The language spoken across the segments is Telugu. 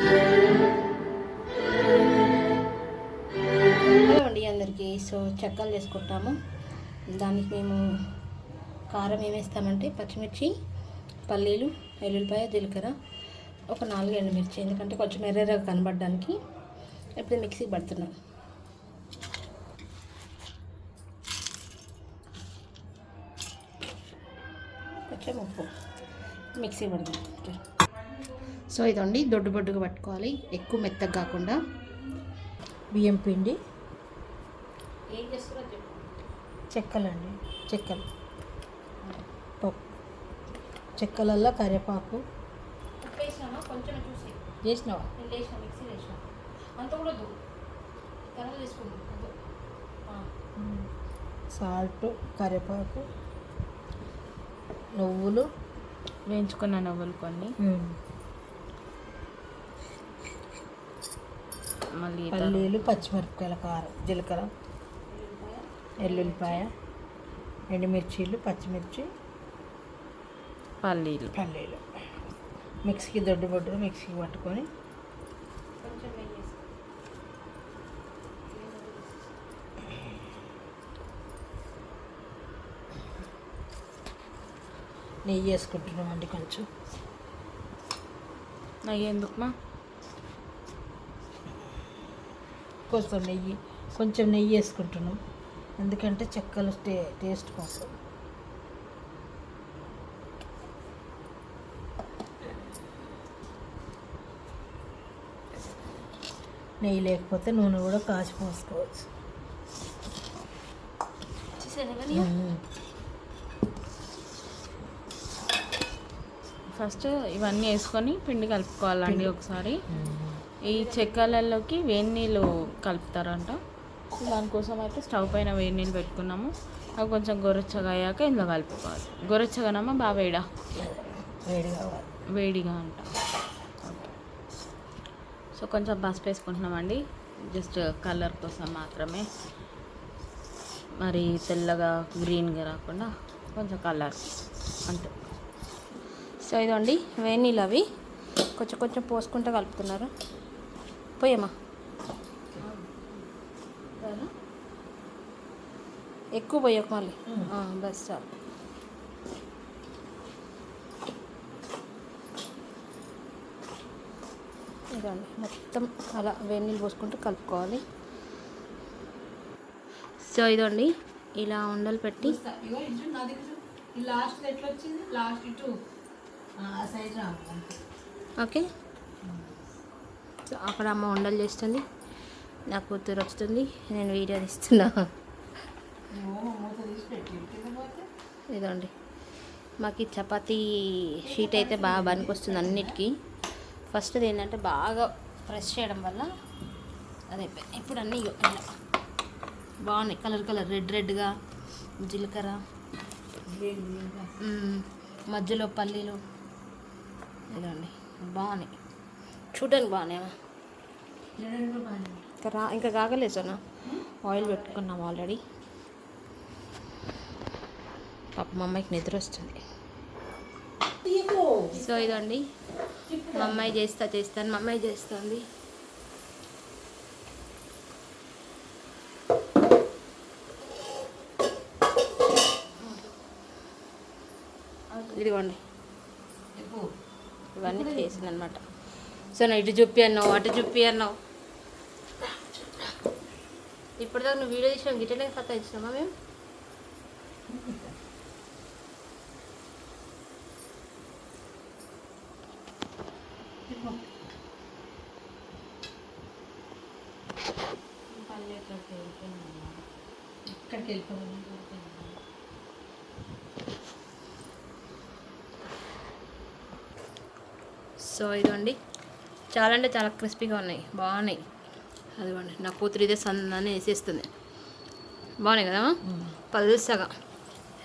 హలో అండి అందరికీ. సో చెక్కలు చేసుకుంటాము దానికి మేము కారం ఏమేస్తామంటే పచ్చిమిర్చి పల్లీలు ఎల్లుల్లిపాయ జీలకర్ర ఒక నాలుగు ఎండుమిర్చి. ఎందుకంటే కొంచెం ఎర్రగా కనబడడానికి ఇప్పుడు మిక్సీ పడుతున్నాం. కొంచెం ఉప్పు. మిక్సీ పడదాం సో ఇదండి దొడ్డు బొడ్డుగా పట్టుకోవాలి. ఎక్కువ మెత్తగా కాకుండా. బియ్యం పిండి. చెక్కలండి చెక్కలు పప్పు. చెక్కలల్లో కరివేపాకు. చేసినావా? సాల్ట్ కరివేపాకు నువ్వులు. వేయించుకున్న నువ్వులు కొన్ని. మళ్ళీ పల్లీలు పచ్చిమిరపకాయల కారం జీలకర్ర ఎల్లుల్లిపాయ ఎండుమిర్చీలు పచ్చిమిర్చి పల్లీలు. పల్లీలు. మిక్సీకి దొడ్డు బొడ్డు మిక్సీకి పట్టుకొని నెయ్యి వేసుకుంటున్నామండి కొంచెం. నెయ్యి ఎందుకుమా కొంచెం నెయ్యి కొంచెం నెయ్యి వేసుకుంటున్నాం. ఎందుకంటే చెక్కలు టే టేస్ట్ కోసం. నెయ్యి లేకపోతే నూనె కూడా కాచి పోసుకోవచ్చు. ఫస్ట్ ఇవన్నీ వేసుకొని పిండి కలుపుకోవాలండి ఒకసారి. ఈ చెక్కలలోకి వేడి నీళ్ళు కలుపుతారంట. సో దానికోసం అయితే స్టవ్ పైన వేడి నీళ్ళు పెట్టుకున్నాము. అవి కొంచెం గొరచ్చగా అయ్యాక ఇందులో కలుపుకోవాలి. గొరచ్చగానమ్మా బాగా వేడా. వేడి వేడిగా అంట. సో కొంచెం పసుపు వేసుకుంటున్నామండి. జస్ట్ కలర్ కోసం మాత్రమే. మరి తెల్లగా గ్రీన్గా రాకుండా కొంచెం కలర్ అంతే. సో ఇదండి వేడి అవి. కొంచెం కొంచెం పోసుకుంటూ కలుపుతున్నారు? పోయమ్మా. ఎక్కువ పోయకు మళ్ళీ. బస్ చాలు ఇదండి మొత్తం అలా వేడి నీళ్ళు పోసుకుంటూ కలుపుకోవాలి. సో ఇదండి ఇలా ఉండలు పెట్టి. లాస్ట్ ఎట్లా వచ్చింది లాస్ట్ ఇటు సైడ్ రావాలి. ఓకే. సో అక్కడ అమ్మ ఉండలు చేస్తుంది. నా కూతురు వస్తుంది. నేను వీడియో తీస్తున్నా. ఇదండి మాకు చపాతీ షీట్ అయితే బాగా పనికొస్తుంది అన్నిటికీ. ఫస్ట్ ఏంటంటే బాగా ప్రెస్ చేయడం వల్ల అదే ఇప్పుడు అన్నీ బాగున్నాయి. Colour colour. రెడ్ రెడ్గా జీలకర్ర. మధ్యలో పల్లీలు. ఇదండి బాగున్నాయి. చూడడానికి బాగున్నాయా ఇంకా రా ఇంకా కాగలేదు సోనా? ఆయిల్ పెట్టుకున్నాం ఆల్రెడీ. పాప మా అమ్మాయికి నిద్ర వస్తుంది. సో ఇదండి. మా అమ్మాయి చేస్తా చేస్తాను మా అమ్మాయి చేస్తుంది. ఇదిగోండి. ఇవన్నీ చేసింది అనమాట సో నువ్వు ఇటు చూపి అన్నావు అటు చూపి అన్నావు. ఇప్పటిదాకా నువ్వు వీడియో తీసినావు గిట్టలే సత్తా ఇచ్చినామా మేము? ఇక్కడికి వెళ్ళిపోవాలి సో ఇదండి చాలా అంటే చాలా క్రిస్పీగా ఉన్నాయి. బాగున్నాయి. అదిగోండి నా కూతురు ఇదే సన్నని వేసేస్తుంది. బాగున్నాయి కదా పల్సగా.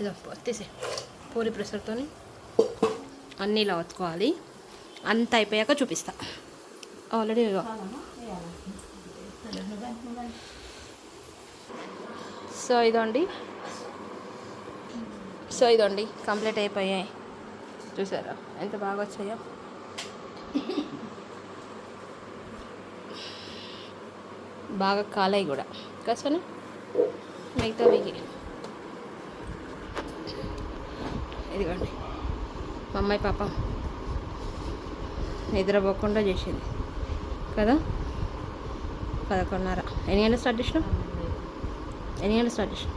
ఇదో తీసే. పూరి ప్రెషర్తో అన్నీ ఇలా వత్తుకోవాలి అంత అయిపోయాక చూపిస్తా. ఆల్రెడీ సో ఇదండి సో ఇదండి కంప్లీట్ అయిపోయాయి. చూసారా? ఎంత బాగా వచ్చాయో. బాగా కాలాయి కూడా. కాసనా మిగతా వెయ్యి. ఇదిగోండి. మా అమ్మాయి పాప నిద్రపోకుండా చేసింది. కదా? పదకొండున్నర. ఎన్ని గంటలు స్టార్ట్ చేసినాం ఎన్ని గంటలు స్టార్ట్ చేసినాం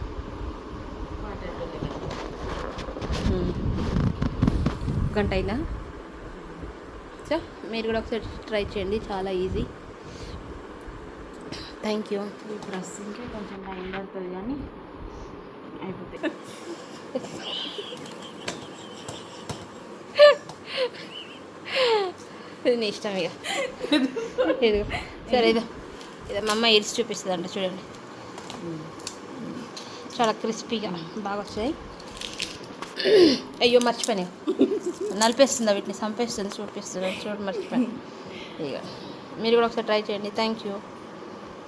గంట అయిందా? సో మీరు కూడా ఒకసారి ట్రై చేయండి. చాలా ఈజీ. థ్యాంక్ యూ ఈ ప్రెస్సింగ్కే కొంచెం టైం పడుతుంది కానీ అయిపోతాయి ఇది నీ ఇష్టం ఇక. ఇది సరే ఇదో. ఇదో మా అమ్మ ఇరిచి చూపిస్తుంది అంట చూడండి. చాలా క్రిస్పీగా బాగా వస్తుంది అయ్యో మర్చిపోయాను. నలిపేస్తుంది వీటిని? చంపేస్తుంది చూపిస్తుంది. చూడు మర్చిపోయాను. ఇక మీరు కూడా ఒకసారి ట్రై చేయండి. Thank you